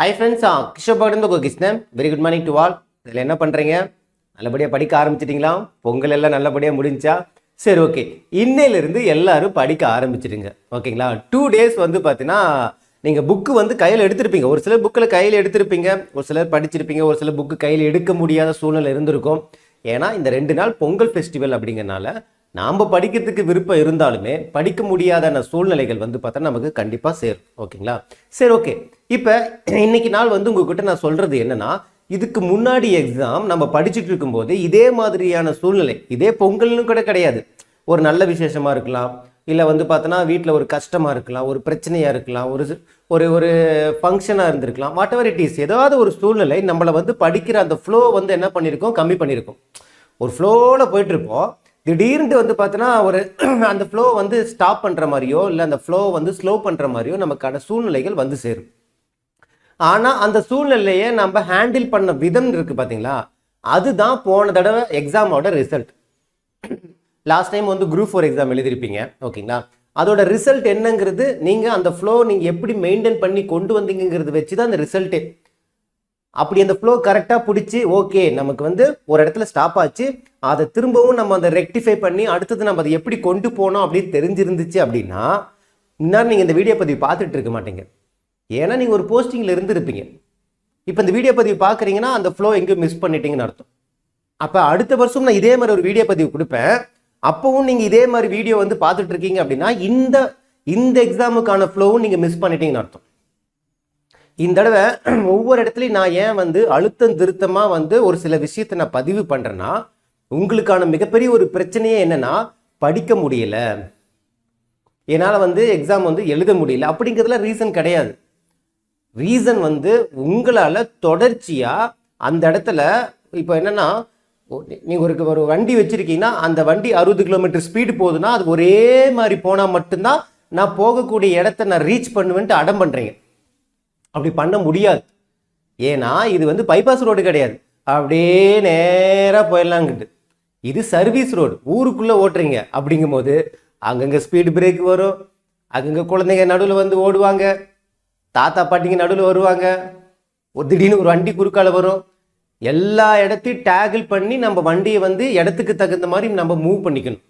High friends கிஷோபாடு உங்கள் Krishnan. Very good morning to all இதில் என்ன பண்ணுறீங்க நல்லபடியாக படிக்க ஆரம்பிச்சிட்டிங்களா? பொங்கல் எல்லாம் நல்லபடியாக முடிஞ்சா? சரி ஓகே இன்னையிலிருந்து எல்லாரும் படிக்க ஆரம்பிச்சிடுங்க. ஓகேங்களா? டூ டேஸ் வந்து பார்த்தீங்கன்னா நீங்கள் புக்கு வந்து கையில் எடுத்திருப்பீங்க. ஒரு சிலர் புக்கில் கையில் எடுத்திருப்பீங்க. ஒரு சிலர் படிச்சிருப்பீங்க. ஒரு சிலர் புக்கு கையில் எடுக்க முடியாத சூழ்நிலை இருந்திருக்கும். ஏன்னா இந்த ரெண்டு நாள் பொங்கல் ஃபெஸ்டிவல் அப்படிங்கறனால நாம் படிக்கிறதுக்கு விருப்பம் இருந்தாலுமே படிக்க முடியாதான சூழ்நிலைகள் வந்து பார்த்தா நமக்கு கண்டிப்பாக சேரும். ஓகேங்களா? சரி ஓகே. இப்போ இன்னைக்கு நாள் வந்து உங்ககிட்ட நான் சொல்கிறது என்னென்னா இதுக்கு முன்னாடி எக்ஸாம் நம்ம படிச்சுட்டு இருக்கும்போது இதே மாதிரியான சூழ்நிலை இதே பொங்கல்னு கூட கிடையாது. ஒரு நல்ல விசேஷமாக இருக்கலாம் இல்லை வந்து பார்த்தோன்னா வீட்டில் ஒரு கஷ்டமாக இருக்கலாம் ஒரு பிரச்சனையாக இருக்கலாம் ஒரு ஒரு ஒரு ஃபங்க்ஷனாக இருந்திருக்கலாம். வாட் எவர் இட் இஸ் ஏதாவது ஒரு சூழ்நிலை நம்மளை வந்து படிக்கிற அந்த ஃப்ளோ வந்து என்ன பண்ணியிருக்கோம் கம்மி பண்ணியிருக்கோம் ஒரு ஃப்ளோவில் போயிட்டுருப்போம் திடீர்னு வந்து பார்த்தோன்னா ஒரு அந்த ஃப்ளோ வந்து ஸ்டாப் பண்ணுற மாதிரியோ இல்லை அந்த ஃப்ளோ வந்து ஸ்லோ பண்ணுற மாதிரியோ நமக்கான சூழ்நிலைகள் வந்து சேரும். ஆனால் அந்த சூழ்நிலையை நம்ம ஹேண்டில் பண்ண விதம் இருக்குது பார்த்தீங்களா அதுதான் போன தடவை எக்ஸாமோட ரிசல்ட் லாஸ்ட் டைம் வந்து குரூப் ஃபோர் எக்ஸாம் எழுதியிருப்பீங்க ஓகேங்களா? அதோட ரிசல்ட் என்னங்கிறது நீங்கள் அந்த ஃப்ளோ நீங்கள் எப்படி மெயின்டைன் பண்ணி கொண்டு வந்தீங்கிறது வச்சு தான் அந்த ரிசல்ட்டே அப்படி அந்த ஃப்ளோ கரெக்டாக பிடிச்சி ஓகே நமக்கு வந்து ஒரு இடத்துல ஸ்டாப் ஆச்சு. அதை திரும்பவும் நம்ம அதை ரெக்டிஃபை பண்ணி அடுத்தது நம்ம அதை எப்படி கொண்டு போனோம் அப்படின்னு தெரிஞ்சிருந்துச்சு அப்படின்னா இந்நேரம் நீங்கள் இந்த வீடியோ பதிவு பார்த்துட்டு இருக்க மாட்டீங்க. ஏன்னா நீங்கள் ஒரு போஸ்டிங்கில் இருந்திருப்பீங்க. இப்போ இந்த வீடியோ பதிவு பார்க்குறீங்கன்னா அந்த ஃப்ளோ எங்கேயும் மிஸ் பண்ணிட்டீங்கன்னு அர்த்தம். அப்போ அடுத்த வருஷம் நான் இதே மாதிரி ஒரு வீடியோ பதிவு கொடுப்பேன். அப்போவும் நீங்கள் இதே மாதிரி வீடியோ வந்து பார்த்துட்டு இருக்கீங்க அப்படின்னா இந்த இந்த எக்ஸாமுக்கான ஃப்ளோவும் நீங்கள் மிஸ் பண்ணிட்டீங்கன்னு அர்த்தம். இந்த தடவை ஒவ்வொரு இடத்துலையும் நான் ஏன் வந்து அழுத்தம் திருத்தமாக வந்து ஒரு சில விஷயத்தை நான் பதிவு பண்ணுறேன்னா உங்களுக்கான மிகப்பெரிய ஒரு பிரச்சனையே என்னென்னா படிக்க முடியல. என்னால் வந்து எக்ஸாம் வந்து எழுத முடியல. அப்படிங்கிறதுல ரீசன் கிடையாது. ரீசன் வந்து உங்களால் தொடர்ச்சியாக அந்த இடத்துல இப்போ என்னென்னா நீங்கள் ஒரு ஒரு வண்டி வச்சுருக்கீங்கன்னா அந்த வண்டி அறுபது கிலோமீட்டர் ஸ்பீடு போகுதுன்னா அது ஒரே மாதிரி போனால் மட்டும்தான் நான் போகக்கூடிய இடத்த நான் ரீச் பண்ணுவேன்ட்டு அடம் பண்ணுறீங்க அப்படி பண்ண முடியாது. ஏன்னா இது வந்து பைபாஸ் ரோடு கிடையாது. அப்படியே நேராக போயிடலாங்கிட்டு இது சர்வீஸ் ரோடு ஊருக்குள்ளே ஓட்டுறீங்க. அப்படிங்கும்போது அங்கங்கே ஸ்பீடு பிரேக் வரும். அங்கங்கே குழந்தைங்க நடுவில் வந்து ஓடுவாங்க. தாத்தா பாட்டிங்க நடுவில் வருவாங்க. ஒரு திடீர்னு ஒரு வண்டி குறுக்கால வரும். எல்லா இடத்தையும் டேகிள் பண்ணி நம்ம வண்டியை வந்து இடத்துக்கு தகுந்த மாதிரி நம்ம மூவ் பண்ணிக்கணும்.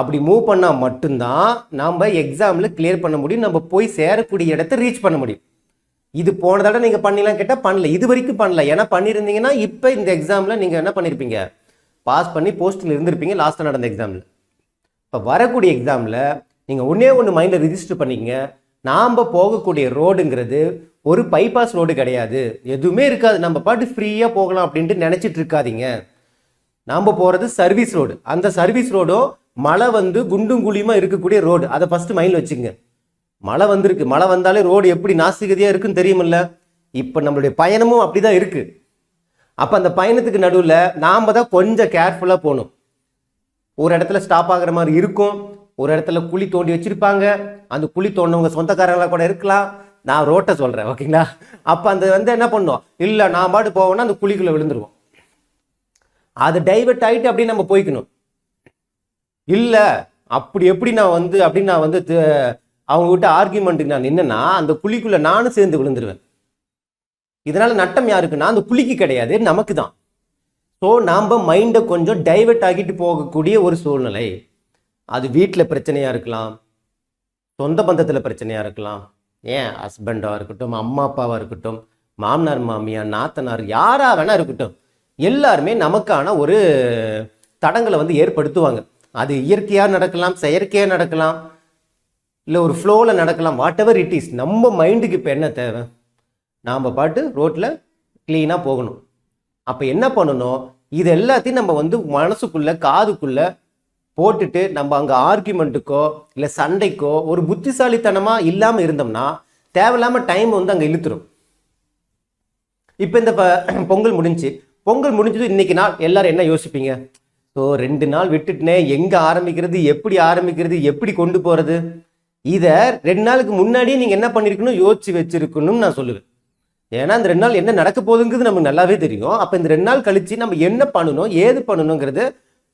அப்படி மூவ் பண்ணால் மட்டும்தான் நாம் எக்ஸாமில் கிளியர் பண்ண முடியும். நம்ம போய் சேரக்கூடிய இடத்த ரீச் பண்ண முடியும். இது போன தடவை நீங்கள் பண்ணலாம் கேட்டால் பண்ணல. இது வரைக்கும் பண்ணல. ஏன்னா பண்ணியிருந்தீங்கன்னா இப்போ இந்த எக்ஸாமில் நீங்கள் என்ன பண்ணியிருப்பீங்க பாஸ் பண்ணி போஸ்ட்டில் இருந்திருப்பீங்க லாஸ்ட்டாக நடந்த எக்ஸாமில் இப்போ வரக்கூடிய எக்ஸாமில் நீங்கள் ஒன்றே ஒன்று மைண்டில் ரிஜிஸ்டர் பண்ணிக்கங்க நாம் போகக்கூடிய ரோடுங்கிறது ஒரு பைபாஸ் ரோடு கிடையாது. எதுவுமே இருக்காது. நம்ம பாட்டு ஃப்ரீயாக போகலாம் அப்படின்ட்டு நினச்சிட்டு இருக்காதீங்க. நாம் போகிறது சர்வீஸ் ரோடு அந்த சர்வீஸ் ரோடும் மழை வந்து குண்டும் குழியுமாக இருக்கக்கூடிய ரோடு அதை ஃபஸ்ட்டு மைண்டில் வச்சுங்க மழை வந்திருக்கு. மழை வந்தாலே ரோடு எப்படி நாஸ்திகதியாக இருக்குன்னு தெரியுமில்ல? இப்போ நம்மளுடைய பயணமும் அப்படி தான் இருக்குது அப்போ அந்த பயணத்துக்கு நடுவில் நாம் தான் கொஞ்சம் கேர்ஃபுல்லாக போகணும். ஒரு இடத்துல ஸ்டாப் ஆகிற மாதிரி இருக்கும். ஒரு இடத்துல குழி தோண்டி வச்சுருப்பாங்க. அந்த குழி தோண்டவங்க சொந்தக்காரங்களாக கூட இருக்கலாம். நான் ரோட்டை சொல்கிறேன் ஓகேங்களா அப்போ அந்த வந்து என்ன பண்ணுவோம் இல்லை நான் பாட்டு போவோம்னா அந்த குழிக்குள்ளே விழுந்துருவோம். அது டைவர்ட் ஆகிட்டு அப்படியே நம்ம போய்க்கணும். இல்லை அப்படி எப்படி நான் வந்து அப்படின்னு நான் வந்து அவங்ககிட்ட அவங்க கிட்ட ஆர்கியூமெண்ட்டுக்கு நான் நின்னேன்னா அந்த குழிக்குள்ளே நானும் சேர்ந்து விழுந்துருவேன். இதனால் நட்டம் யாருக்குன்னா அந்த புலிக்கு கிடையாது நமக்கு தான் ஸோ நாம் மைண்டை கொஞ்சம் டைவர்ட் ஆகிட்டு போகக்கூடிய ஒரு சூழ்நிலை. அது வீட்டில் பிரச்சனையாக இருக்கலாம் சொந்த பந்தத்தில் பிரச்சனையாக இருக்கலாம். ஏன்? ஹஸ்பண்டாக இருக்கட்டும் அம்மா அப்பாவாக இருக்கட்டும் மாமனார் மாமியார் நாத்தனார் யாராக வேணா இருக்கட்டும் எல்லாருமே நமக்கான ஒரு தடங்களை வந்து ஏற்படுத்துவாங்க. அது இயற்கையாக நடக்கலாம் செயற்கையாக நடக்கலாம் இல்லை ஒரு ஃப்ளோவில் நடக்கலாம் வாட் எவர் இட் இஸ் நம்ம மைண்டுக்கு இப்போ என்ன தேவை? நாம் பாட்டு ரோட்டில் க்ளீனாக போகணும். அப்போ என்ன பண்ணணும்? இது எல்லாத்தையும் நம்ம வந்து மனசுக்குள்ள காதுக்குள்ள போட்டுட்டு நம்ம அங்கே ஆர்குமெண்ட்டுக்கோ இல்லை சண்டைக்கோ ஒரு புத்திசாலித்தனமாக இல்லாமல் இருந்தோம்னா தேவையில்லாமல் டைம் வந்து அங்கே இழுத்துரும். இப்போ இந்த ப- பொங்கல் முடிஞ்சு பொங்கல் முடிஞ்சது இன்னைக்கு நாள் எல்லாரும் என்ன யோசிப்பீங்க? ஸோ ரெண்டு நாள் விட்டுட்டுனே எங்கே ஆரம்பிக்கிறது எப்படி ஆரம்பிக்கிறது எப்படி கொண்டு போகிறது இதை ரெண்டு நாளுக்கு முன்னாடியே நீங்கள் என்ன பண்ணியிருக்கணும் யோசிச்சு வச்சிருக்கணும்னு நான் சொல்லுவேன். ஏன்னா இந்த ரெண்டு நாள் என்ன நடக்க போகுதுங்கிறது நமக்கு நல்லாவே தெரியும். அப்போ இந்த ரெண்டு நாள் கழிச்சு நம்ம என்ன பண்ணணும் ஏது பண்ணணுங்கிறது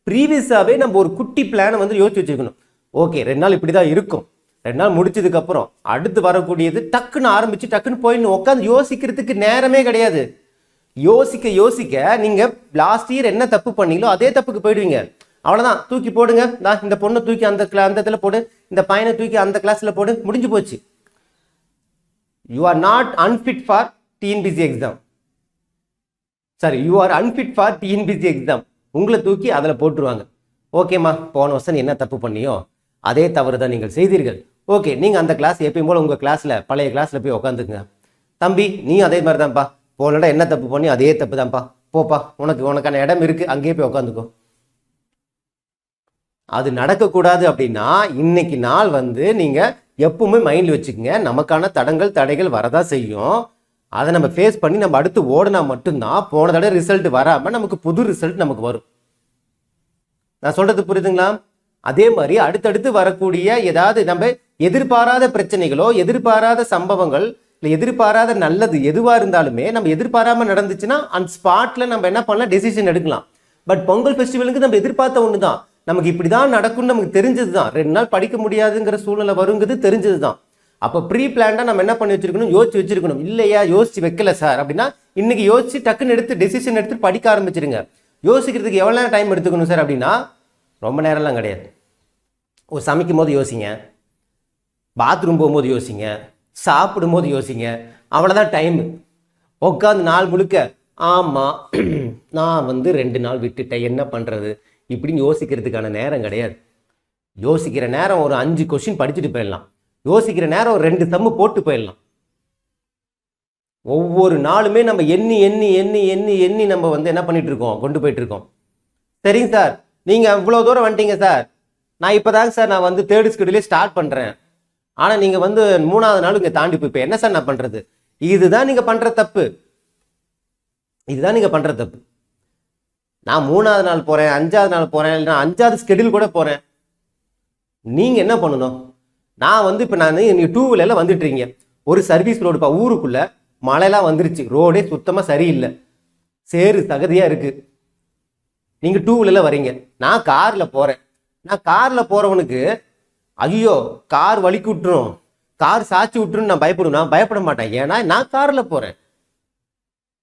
ப்ரீவியஸாகவே நம்ம ஒரு குட்டி பிளானை வந்து யோசிச்சு வச்சுக்கணும். ஓகே ரெண்டு நாள் இப்படி தான் இருக்கும். ரெண்டு நாள் முடிச்சதுக்கப்புறம் அடுத்து வரக்கூடியது டக்குன்னு ஆரம்பிச்சு டக்குன்னு போயிடணும். உட்காந்து யோசிக்கிறதுக்கு நேரமே கிடையாது. யோசிக்க யோசிக்க நீங்கள் லாஸ்ட் இயர் என்ன தப்பு பண்ணீங்களோ அதே தப்புக்கு போயிடுவீங்க. அவ்வளோதான் தூக்கி போடுங்க. நான் இந்த பொண்ணை தூக்கி அந்த அந்த இதில் போடு. இந்த பையனை தூக்கி அந்த கிளாஸில் போடு. முடிஞ்சு போச்சு. You are not unfit for TNPSC exam sorry you are unfit for TNPSC exam உங்களை தூக்கி அதில் போட்டுருவாங்க. ஓகேம்மா போன வருஷம் நீ என்ன தப்பு பண்ணியோ அதே தவறு தான் நீங்கள் செய்தீர்கள். ஓகே நீங்கள் அந்த கிளாஸ் எப்பயும் போல் உங்கள் கிளாஸில் பழைய கிளாஸில் போய் உட்காந்துக்குங்க தம்பி நீ அதே மாதிரி தான்ப்பா போனடா என்ன தப்பு பண்ணி அதே தப்பு தான்ப்பா போப்பா உனக்கு உனக்கான இடம் இருக்குது அங்கேயே போய் உட்காந்துக்கோ அது நடக்கக்கூடாது அப்படின்னா இன்னைக்கு நாள் வந்து நீங்கள் எப்பவுமே மைண்டில் வச்சுக்கோங்க. நமக்கான தடங்கள் தடைகள் வரதா செய்யும். அதை நம்ம ஃபேஸ் பண்ணி நம்ம அடுத்து ஓடினா மட்டும்தான் போன தடவை ரிசல்ட் வராமல் நமக்கு புது ரிசல்ட் நமக்கு வரும். நான் சொல்றது புரியுதுங்களா? அதே மாதிரி அடுத்தடுத்து வரக்கூடிய ஏதாவது நம்ம எதிர்பாராத பிரச்சனைகளோ எதிர்பாராத சம்பவங்கள் இல்லை எதிர்பாராத நல்லது எதுவாக இருந்தாலுமே நம்ம எதிர்பாராமல் நடந்துச்சுன்னா அந்த ஸ்பாட்டில் நம்ம என்ன பண்ணலாம்? டெசிஷன் எடுக்கலாம். பட் பொங்கல் ஃபெஸ்டிவலுக்கு நம்ம எதிர்பார்த்த ஒன்று தான் நமக்கு இப்படி தான் நடக்கும்னு நமக்கு தெரிஞ்சது தான் ரெண்டு நாள் படிக்க முடியாதுங்கிற சூழ்நிலை வருங்கிறது தெரிஞ்சது தான் அப்போ ப்ரீ பிளான்டாக நம்ம என்ன பண்ணி வச்சிருக்கணும்? யோசிச்சு வச்சிருக்கணும். இல்லையா? யோசிச்சு வைக்கல சார் அப்படின்னா இன்னைக்கு யோசிச்சு டக்குன்னு எடுத்து டெசிஷன் எடுத்து படிக்க ஆரம்பிச்சிருங்க. யோசிக்கிறதுக்கு எவ்வளோ நேரம் டைம் எடுத்துக்கணும் சார் அப்படின்னா ரொம்ப நேரம்லாம் கிடையாது. ஒரு சமைக்கும் போது யோசிங்க. பாத்ரூம் போகும்போது யோசிங்க. சாப்பிடும் போது யோசிங்க. அவ்வளோதான் டைமு உட்காந்து நாள் முழுக்க ஆமாம் நான் வந்து ரெண்டு நாள் விட்டுட்டேன். என்ன பண்ணுறது இப்படின்னு யோசிக்கிறதுக்கான நேரம் கிடையாது. யோசிக்கிற நேரம் ஒரு அஞ்சு கொஷின் படிச்சுட்டு போயிடலாம். யோசிக்கிற நேரம் ஒரு ரெண்டு தம்மு போட்டு போயிடலாம். ஒவ்வொரு நாளுமே நம்ம எண்ணி எண்ணி எண்ணி எண்ணி எண்ணி நம்ம வந்து என்ன பண்ணிட்டு இருக்கோம்? கொண்டு போயிட்டு இருக்கோம். சரிங்க சார். நீங்கள் இவ்வளோ தூரம் வந்துட்டீங்க சார். நான் இப்போதாங்க சார் நான் வந்து தேர்ட் ஸ்கெடியூலே ஸ்டார்ட் பண்ணுறேன் ஆனால் நீங்கள் வந்து மூணாவது நாள் இங்கே தாண்டி போய் இப்போ என்ன சார் நான் பண்ணுறது இதுதான் நீங்கள் பண்ணுற தப்பு. இதுதான் நீங்கள் பண்ணுற தப்பு. நான் மூணாவது நாள் போகிறேன் அஞ்சாவது நாள் போகிறேன் இல்லைன்னா அஞ்சாவது ஸ்கெடியூல் கூட போகிறேன் நீங்கள் என்ன பண்ணணும்? நான் வந்து இப்போ நான் நீங்கள் டூ வீலரில் வந்துட்டுருங்க ஒரு சர்வீஸ் ரோடுப்பா ஊருக்குள்ளே மழைலாம் வந்துருச்சு. ரோடே சுத்தமாக சரியில்லை. சேரு தகுதியாக இருக்குது நீங்கள் டூ வீலரில் வரீங்க நான் காரில் போகிறேன் நான் காரில் போகிறவனுக்கு ஐயோ கார் வலிக்கு விட்டுரும். கார் சாச்சி விட்டுருன்னு நான் பயப்படுவேன் நான் பயப்பட மாட்டேன். ஏன்னா நான் காரில் போகிறேன்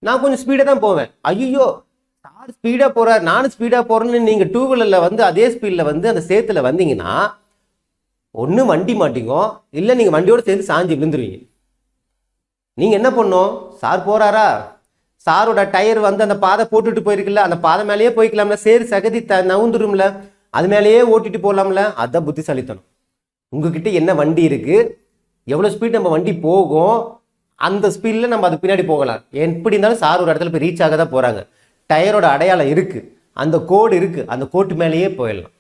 நான் கொஞ்சம் ஸ்பீடாக தான் போவேன். ஐயோ கார் ஸ்பீடாக போகிறார் நானும் ஸ்பீடாக போகிறேன்னு நீங்கள் டூ வீலரில் வந்து அதே ஸ்பீடில் வந்து அந்த சேத்துல வந்தீங்கன்னா ஒன்று வண்டி மாட்டிக்கும் இல்லை நீங்கள் வண்டியோடு சேர்ந்து சாஞ்சி விழுந்துருவீங்க. நீங்கள் என்ன பண்ணும் சார் போகிறாரா சாரோட டயர் வந்து அந்த பாதை போட்டுட்டு போயிருக்குல்ல அந்த பாதை மேலேயே போய்க்கலாம்ல சேரு சகதி த நவுந்துரும்ல அது மேலேயே ஓட்டிட்டு போகலாம்ல அதான் புத்திசாலித்தனம். உங்ககிட்ட என்ன வண்டி இருக்குது எவ்வளோ ஸ்பீட் நம்ம வண்டி போகும்? அந்த ஸ்பீடில் நம்ம அது பின்னாடி போகலாம். எப்படி இருந்தாலும் சார் ஒரு இடத்துல போய் ரீச் ஆக தான் போகிறாங்க டயரோட அடையாளம் இருக்குது அந்த கோடு இருக்குது அந்த கோட்டு மேலேயே போயிடலாம்.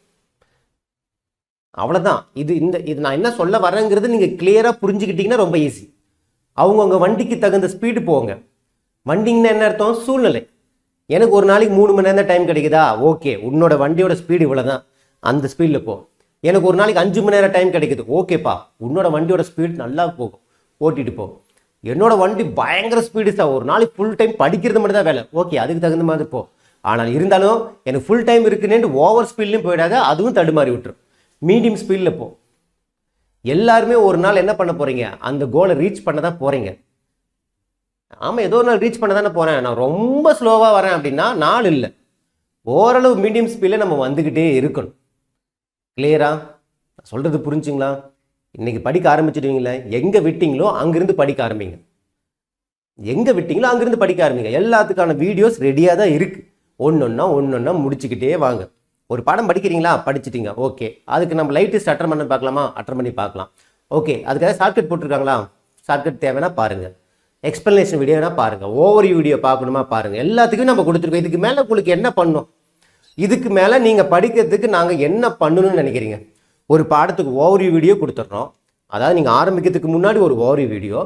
அவ்வளோதான் இது இந்த இது நான் என்ன சொல்ல வரேங்கிறது நீங்கள் கிளியராக புரிஞ்சுக்கிட்டீங்கன்னா ரொம்ப ஈஸி அவங்கவுங்க வண்டிக்கு தகுந்த ஸ்பீடு போங்க. வண்டிங்கன்னா என்ன அர்த்தம்? சூழ்நிலை. எனக்கு ஒரு நாளைக்கு மூணு மணி நேரம் தான் டைம் கிடைக்குதா? ஓகே. உன்னோட வண்டியோட ஸ்பீடு இவ்வளோ தான் அந்த ஸ்பீடில் போ. எனக்கு ஒரு நாளைக்கு அஞ்சு மணி நேரம் டைம் கிடைக்குது. ஓகேப்பா. உன்னோட வண்டியோட ஸ்பீடு நல்லா போகும். ஓட்டிட்டு போ. என்னோட வண்டி பயங்கர ஸ்பீடு சார் ஒரு நாளைக்கு ஃபுல் டைம் படிக்கிறது மட்டும் தான் வேலை. ஓகே அதுக்கு தகுந்த மாதிரி போ. ஆனால் இருந்தாலும் எனக்கு ஃபுல் டைம் இருக்குன்னு ஓவர் ஸ்பீட்லேயும் போயிடாத அதுவும் தடுமாறி விட்டுரும். மீடியம் ஸ்பீடில் போ. எல்லாருமே ஒரு நாள் என்ன பண்ண போகிறீங்க அந்த கோலை ரீச் பண்ண தான் போகிறீங்க ஆமாம் ஏதோ ஒரு நாள் ரீச் பண்ண தானே போகிறேன் நான் ரொம்ப ஸ்லோவாக வரேன் அப்படின்னா நாள் இல்லை. ஓரளவு மீடியம் ஸ்பீடில் நம்ம வந்துக்கிட்டே இருக்கணும். கிளியரா சொல்கிறது புரிஞ்சுங்களா? இன்றைக்கி படிக்க ஆரம்பிச்சிடுவீங்களே. எங்கே விட்டீங்களோ அங்கேருந்து படிக்க ஆரம்பிங்க. எங்கே விட்டீங்களோ அங்கேருந்து படிக்க ஆரம்பிங்க. எல்லாத்துக்கான வீடியோஸ் ரெடியாக தான் இருக்குது ஒன்று ஒன்றா ஒன்று ஒன்றா முடிச்சுக்கிட்டே வாங்க. ஒரு பாடம் படிக்கிறீங்களா? படிச்சிட்டிங்க. ஓகே. அதுக்கு நம்ம லைட்டஸ்ட் அட்டன் பண்ணி பார்க்கலாமா? அட்டன் பண்ணி பார்க்கலாம். ஓகே. அதுக்காக ஷார்ட்கட் போட்டிருக்காங்களா? ஷார்ட்கட் தேவைன்னா பாருங்கள் எக்ஸ்பிளனேஷன் வீடியோனா பாருங்கள் ஓவர் வீடியோ பார்க்கணுமா பாருங்கள் எல்லாத்துக்கும் நம்ம கொடுத்துருக்கோம். இதுக்கு மேலே உங்களுக்கு என்ன பண்ணும் இதுக்கு மேலே நீங்கள் படிக்கிறதுக்கு நாங்கள் என்ன பண்ணணும்னு நினைக்கிறீங்க? ஒரு பாடத்துக்கு ஓவரி வீடியோ கொடுத்துட்றோம். அதாவது நீங்கள் ஆரம்பிக்கிறதுக்கு முன்னாடி ஒரு ஓவரி வீடியோ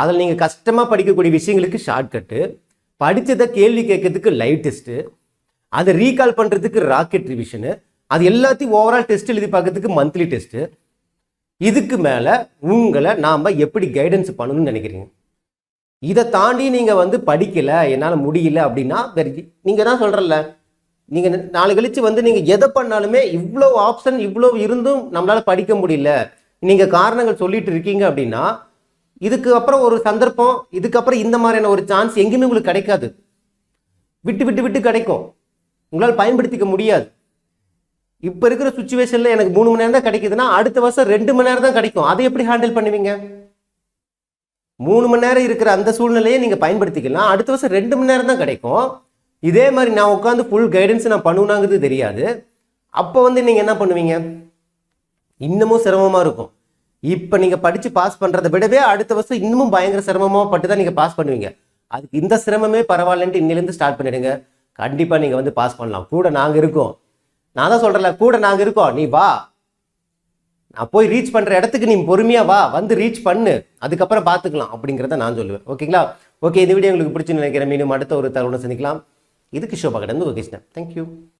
அதில் நீங்கள் கஷ்டமாக படிக்கக்கூடிய விஷயங்களுக்கு ஷார்ட்கட்டு படித்ததை கேள்வி கேட்கறதுக்கு லைவ் டெஸ்ட்டு அதை ரீகால் பண்ணுறதுக்கு ராக்கெட் ரிவிஷனு அது எல்லாத்தையும் ஓவரால் டெஸ்ட் எழுதி பார்க்கறதுக்கு மந்த்லி டெஸ்ட்டு இதுக்கு மேலே உங்களை நாம் எப்படி கைடன்ஸ் பண்ணணும்னு நினைக்கிறீங்க? இதை தாண்டி நீங்கள் வந்து படிக்கலை என்னால் முடியல அப்படின்னா நீங்கள் தான் சொல்கிறல்ல நீங்கள் நாளை கழிச்சு வந்து நீங்கள் எதை பண்ணாலுமே இவ்வளோ ஆப்ஷன் இவ்வளோ இருந்தும் நம்மளால் படிக்க முடியல. நீங்கள் காரணங்கள் சொல்லிட்டு இருக்கீங்க அப்படின்னா இதுக்கு அப்புறம் ஒரு சந்தர்ப்பம் இதுக்கப்புறம் இந்த மாதிரியான ஒரு சான்ஸ் எங்கேயுமே உங்களுக்கு கிடைக்காது. விட்டு விட்டு விட்டு கிடைக்கும். உங்களால் பயன்படுத்திக்க முடியாது. இப்போ இருக்கிற சுச்சுவேஷனில் எனக்கு மூணு மணி நேரம் தான் கிடைக்குதுன்னா அடுத்த வருஷம் ரெண்டு மணி நேரம் தான் கிடைக்கும். அதை எப்படி ஹேண்டில் பண்ணுவீங்க? மூணு மணி நேரம் இருக்கிற அந்த சூழ்நிலையை நீங்கள் பயன்படுத்திக்கலாம். அடுத்த வருஷம் ரெண்டு மணி நேரம் தான் கிடைக்கும். இதே மாதிரி நான் உட்காந்து ஃபுல் கைடன்ஸ் நான் பண்ணுவேனாங்கிறது தெரியாது. அப்போ வந்து நீங்கள் என்ன பண்ணுவீங்க? இன்னமும் சிரமமாக இருக்கும். இப்போ நீங்கள் படித்து பாஸ் பண்ணுறதை விடவே அடுத்த வருஷம் இன்னமும் பயங்கர சிரமமாக பட்டு தான் நீங்கள் பாஸ் பண்ணுவீங்க. அதுக்கு இந்த சிரமமே பரவாயில்லன்ட்டு இன்னிலேருந்து ஸ்டார்ட் பண்ணிடுங்க. கண்டிப்பாக நீங்கள் வந்து பாஸ் பண்ணலாம். கூட நாங்கள் இருக்கோம். நான் தான் சொல்கிறேன்ல கூட நாங்கள் இருக்கோம். நீ வா. நான் போய் ரீச் பண்ணுற இடத்துக்கு நீ பொறுமையாக வா. வந்து ரீச் பண்ணு. அதுக்கப்புறம் பார்த்துக்கலாம் அப்படிங்கிறத நான் சொல்லுவேன். ஓகேங்களா ஓகே இந்த வீடியோ உங்களுக்கு பிடிச்சுன்னு நினைக்கிறேன். மீண்டும் அடுத்த ஒரு தகவலை சந்திக்கலாம். இதுக்கு ஷோபா கடந்து ஓகே தேங்க்யூ